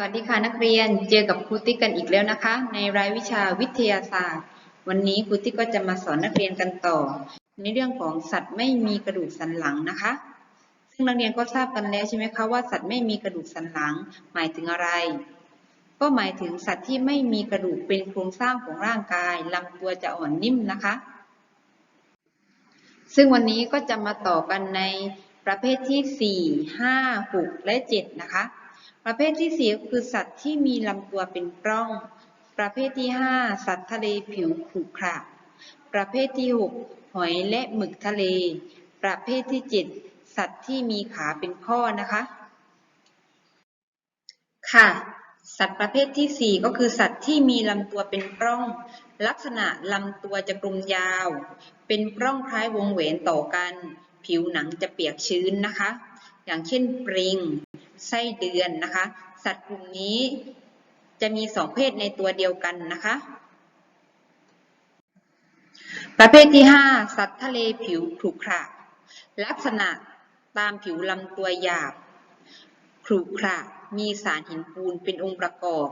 สวัสดีค่ะนักเรียนเจอกับครูติ๊กกันอีกแล้วนะคะ ในรายวิชาวิทยาศาสตร์ วันนี้ครูติ๊กก็จะมาสอนนักเรียนกันต่อ ในเรื่องของสัตว์ไม่มีกระดูกสันหลังนะคะ ซึ่งนักเรียนก็ทราบกันแล้วใช่ไหมคะว่าสัตว์ไม่มีกระดูกสันหลัง หมายถึงอะไร ก็หมายถึงสัตว์ที่ไม่มีกระดูกเป็นโครงสร้างของร่างกายลำตัวจะอ่อนนิ่มนะคะ ซึ่งวันนี้ก็จะมาต่อกันในประเภทที่ 4 5 6 และ 7 นะคะ ประเภทที่ 4 คือสัตว์ที่มีลำตัวเป็นปล้อง ประเภทที่ 5 สัตว์ทะเลผิวขรุขระประเภทที่ 6 หอยและหมึกทะเล ประเภทที่ 7 สัตว์ที่มีขาเป็นข้อนะคะ ค่ะ สัตว์ประเภทที่ 4 ก็คือสัตว์ที่มีลำตัวเป็นปล้อง ลักษณะลำตัวจะกลมยาว เป็นปล้องคล้ายวงแหวนต่อกัน ผิวหนังจะเปียกชื้นนะคะ อย่างเช่นปริง ไส้เดือนนะคะ สัตว์กลุ่มนี้จะมีสองเพศในตัวเดียวกันนะคะ ประเภทที่ 5 สัตว์ทะเลผิวขรุขระลักษณะตามผิวลำตัวหยาบขรุขระมีสารหินปูนเป็นองค์ประกอบ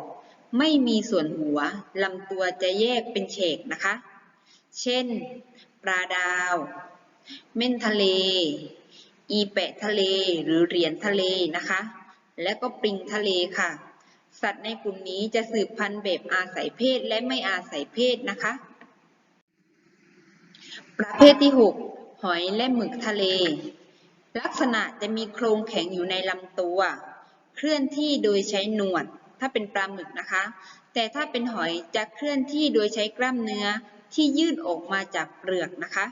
ไม่มีส่วนหัวลำตัวจะแยกเป็นเฉกนะคะ เช่น ปลาดาว เม่นทะเล อีแปะทะเลหรือเหรียญทะเลนะคะ และก็ปริงทะเลค่ะ สัตว์ในกลุ่มนี้จะสืบพันธุ์แบบอาศัยเพศและไม่อาศัยเพศนะคะ ประเภทที่ 6 หอยและหมึกทะเล ลักษณะจะมีโครงแข็งอยู่ในลำตัว เคลื่อนที่โดยใช้หนวด ถ้าเป็นปลาหมึกนะคะ แต่ถ้าเป็นหอยจะเคลื่อนที่โดยใช้กล้ามเนื้อที่ยืดออกมาจากเปลือกนะคะ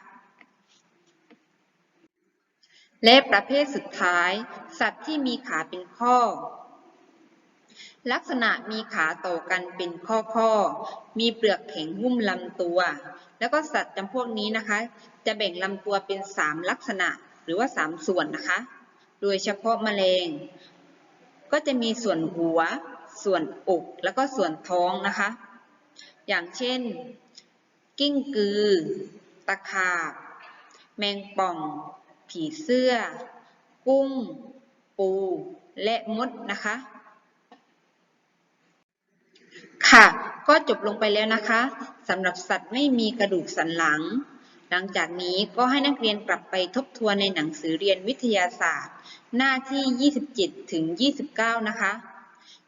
และประเภทสุดท้าย สัตว์ที่มีขาเป็นข้อ ลักษณะมีขาต่อกันเป็นข้อข้อๆมีเปลือกแข็งหุ้มลำตัว แล้วก็สัตว์จำพวกนี้นะคะ จะแบ่งลำตัวเป็น 3 ลักษณะหรือว่า 3 ส่วนนะคะ โดยเฉพาะแมลง ก็จะมีส่วนหัว ส่วนอกแล้วก็ส่วนท้องนะคะ อย่างเช่น กิ้งกือ ตะขาบ แมงป่อง ผีเสื้อ กุ้ง ปู และมดนะคะ ค่ะก็จบลงไปแล้วนะคะสำหรับสัตว์ไม่มีกระดูกสันหลัง หลังจากนี้ก็ให้นักเรียนกลับไปทบทวนในหนังสือเรียนวิทยาศาสตร์ หน้าที่ 27 ถึง 29 นะคะ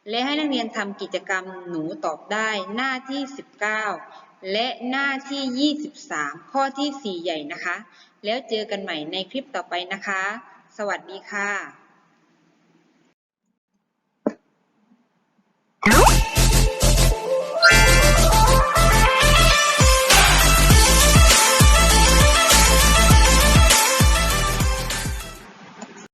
และให้นักเรียนทำกิจกรรมหนูตอบได้หน้าที่ 19 และหน้าที่ 23 ข้อที่ 4 ใหญ่นะคะ แล้วเจอกันใหม่ในคลิปต่อไปนะคะ สวัสดีค่ะ